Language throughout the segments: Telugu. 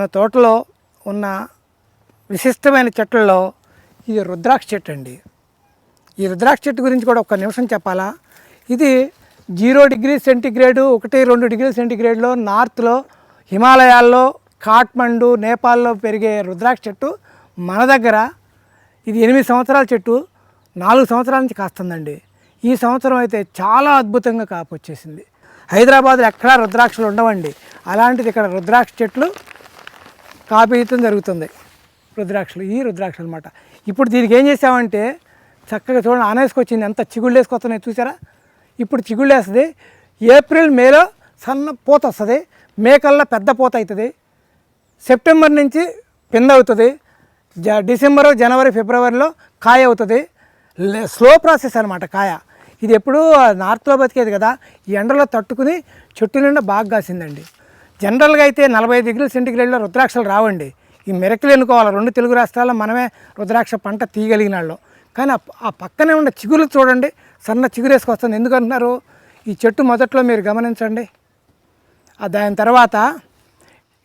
మన తోటలో ఉన్న విశిష్టమైన చెట్లలో ఇది రుద్రాక్ష చెట్టు అండి. ఈ రుద్రాక్ష చెట్టు గురించి కూడా ఒక నిమిషం చెప్పాలా? ఇది జీరో డిగ్రీ సెంటిగ్రేడు ఒకటి రెండు డిగ్రీ సెంటిగ్రేడ్లో నార్త్లో హిమాలయాల్లో కాఠ్మండు నేపాల్లో పెరిగే రుద్రాక్ష చెట్టు మన దగ్గర ఇది ఎనిమిది సంవత్సరాల చెట్టు నాలుగు సంవత్సరాల నుంచి కాస్తుందండి. ఈ సంవత్సరం అయితే చాలా అద్భుతంగా కాపు వచ్చేసింది. హైదరాబాద్లో ఎక్కడా రుద్రాక్షలు ఉండవండి. అలాంటిది ఇక్కడ రుద్రాక్ష చెట్లు కాపీయటం జరుగుతుంది. రుద్రాక్షలు ఈ రుద్రాక్షలు అనమాట ఇప్పుడు దీనికి ఏం చేసామంటే చక్కగా చూడండి ఆనేసుకొచ్చింది. ఎంత చిగుళ్ళు వేసుకొస్తున్నాయి చూసారా? ఇప్పుడు చిగుళ్ళు వేస్తుంది ఏప్రిల్ మేలో సన్న పూత వస్తుంది. మే కల్లా పెద్ద పూత అవుతుంది సెప్టెంబర్ నుంచి పింద అవుతుంది జ డిసెంబర్ జనవరి ఫిబ్రవరిలో కాయ అవుతుంది. స్లో ప్రాసెస్ అనమాట కాయ. ఇది ఎప్పుడూ నార్త్లో బతికేది కదా. ఈ ఎండలో తట్టుకుని చెట్టు నిండా బాగా కాసిందండి. జనరల్గా అయితే నలభై డిగ్రీల సెంటిగ్రేడ్లో రుద్రాక్షలు రావండి. ఈ మెరకలు ఎన్నుకోవాలి. రెండు తెలుగు రాష్ట్రాల్లో మనమే రుద్రాక్ష పంట తీయగలిగిన వాళ్ళు. కానీ ఆ- పక్కనే ఉన్న చిగురు చూడండి. సన్న చిగురు వేసుకొస్తుంది ఎందుకంటున్నారు? ఈ చెట్టు మొదట్లో మీరు గమనించండి. దాని తర్వాత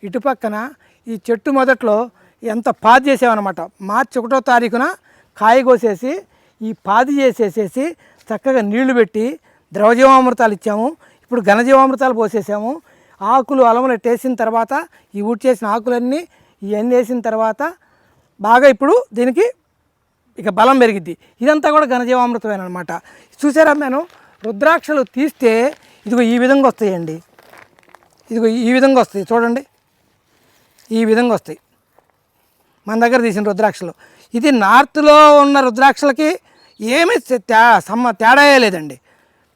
ఇటుపక్కన ఈ చెట్టు మొదట్లో ఎంత పాది చేసామన్నమాట. మార్చి ఒకటో తారీఖున కాయ కోసేసి ఈ పాది చేసేసేసి చక్కగా నీళ్ళు పెట్టి ద్రవజీవామృతాలు ఇచ్చాము. ఇప్పుడు ఘనజీవామృతాలు పోసేసాము. ఆకులు అలములు వేసిన తర్వాత ఈ ఊడ్ చేసిన ఆకులన్నీ ఇవన్నీ వేసిన తర్వాత బాగా ఇప్పుడు దీనికి ఇక బలం పెరిగిద్ది. ఇదంతా కూడా ఘనజీవామృతమైన అనమాట చూసారా నేను రుద్రాక్షలు తీస్తే ఇదిగో ఈ విధంగా వస్తాయండి. ఇదిగో ఈ విధంగా వస్తాయి. చూడండి. ఈ విధంగా వస్తాయి. మన దగ్గర తీసిన రుద్రాక్షలు. ఇది నార్త్లో ఉన్న రుద్రాక్షలకి ఏమీ తే సమ్మ తేడా లేదండి.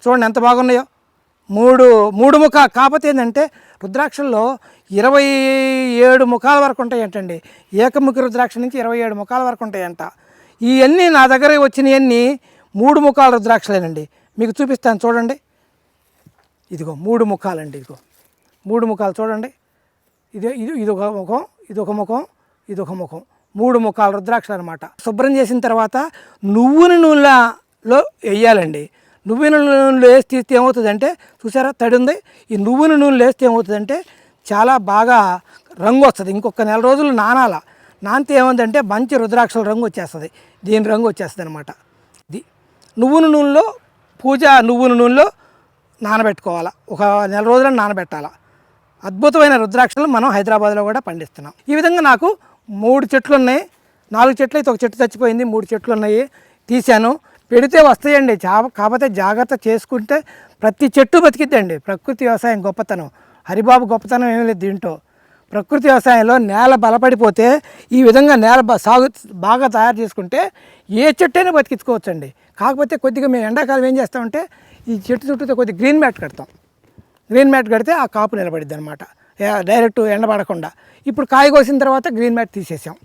చూడండి ఎంత బాగున్నాయో. మూడు మూడు ముఖ కాకపోతే ఏంటంటే రుద్రాక్షల్లో ఇరవై ఏడు ముఖాల వరకు ఉంటాయంటండి. ఏకముఖి రుద్రాక్ష నుంచి ఇరవై ఏడు ముఖాల వరకు ఉంటాయంట. ఇవన్నీ నా దగ్గర వచ్చినవన్నీ మూడు ముఖాల రుద్రాక్షలేనండి. మీకు చూపిస్తాను చూడండి. ఇదిగో మూడు ముఖాలండి ఇదిగో. మూడు ముఖాలు చూడండి. ఇది ఇది ఇది ఒక ముఖం ఇది ఒక ముఖం ఇది ఒక ముఖం. మూడు ముఖాలు రుద్రాక్షలు అనమాట శుభ్రం చేసిన తర్వాత నువ్వుని నూనెలో వేయాలండి. నువ్వుల నూనెలో వేసి తీస్తే ఏమవుతుందంటే చూసారా తడి ఉంది. ఈ నువ్వుల నూనెలో వేస్తే ఏమవుతుందంటే చాలా బాగా రంగు వస్తుంది. ఇంకొక నెల రోజులు నానాల. నానితే ఏముందంటే మంచి రుద్రాక్షల రంగు వచ్చేస్తుంది. దీని రంగు వచ్చేస్తుంది అనమాట ఇది నువ్వుల నూనెలో పూజ నువ్వుల నూనెలో నానబెట్టుకోవాలా. ఒక నెల రోజులను నానబెట్టాలా. అద్భుతమైన రుద్రాక్షలు మనం హైదరాబాద్లో కూడా పండిస్తున్నాం. ఈ విధంగా నాకు మూడు చెట్లు ఉన్నాయి నాలుగు చెట్లు అయితే ఒక చెట్టు చచ్చిపోయింది. మూడు చెట్లు ఉన్నాయి. తీశాను. పెడితే వస్తాయండి. చాప కాకపోతే జాగ్రత్త చేసుకుంటే ప్రతి చెట్టు బతికిద్దండి. ప్రకృతి వ్యవసాయం గొప్పతనం. హరిబాబు గొప్పతనం ఏమీ లేదు దీంట్లో. ప్రకృతి వ్యవసాయంలో నేల బలపడిపోతే ఈ విధంగా నేల సాగు బాగా తయారు చేసుకుంటే ఏ చెట్టు అయినా బతికించుకోవచ్చండి. కాకపోతే కొద్దిగా మేము ఎండాకాలం ఏం చేస్తామంటే ఈ చెట్టు చుట్టూతో కొద్దిగా గ్రీన్ మ్యాట్ కడతాం. గ్రీన్ మ్యాట్ కడితే ఆ కాపు నిలబడిద్ది అనమాట డైరెక్ట్ ఎండబడకుండా ఇప్పుడు కాయ కోసిన తర్వాత గ్రీన్ మ్యాట్ తీసేసాం.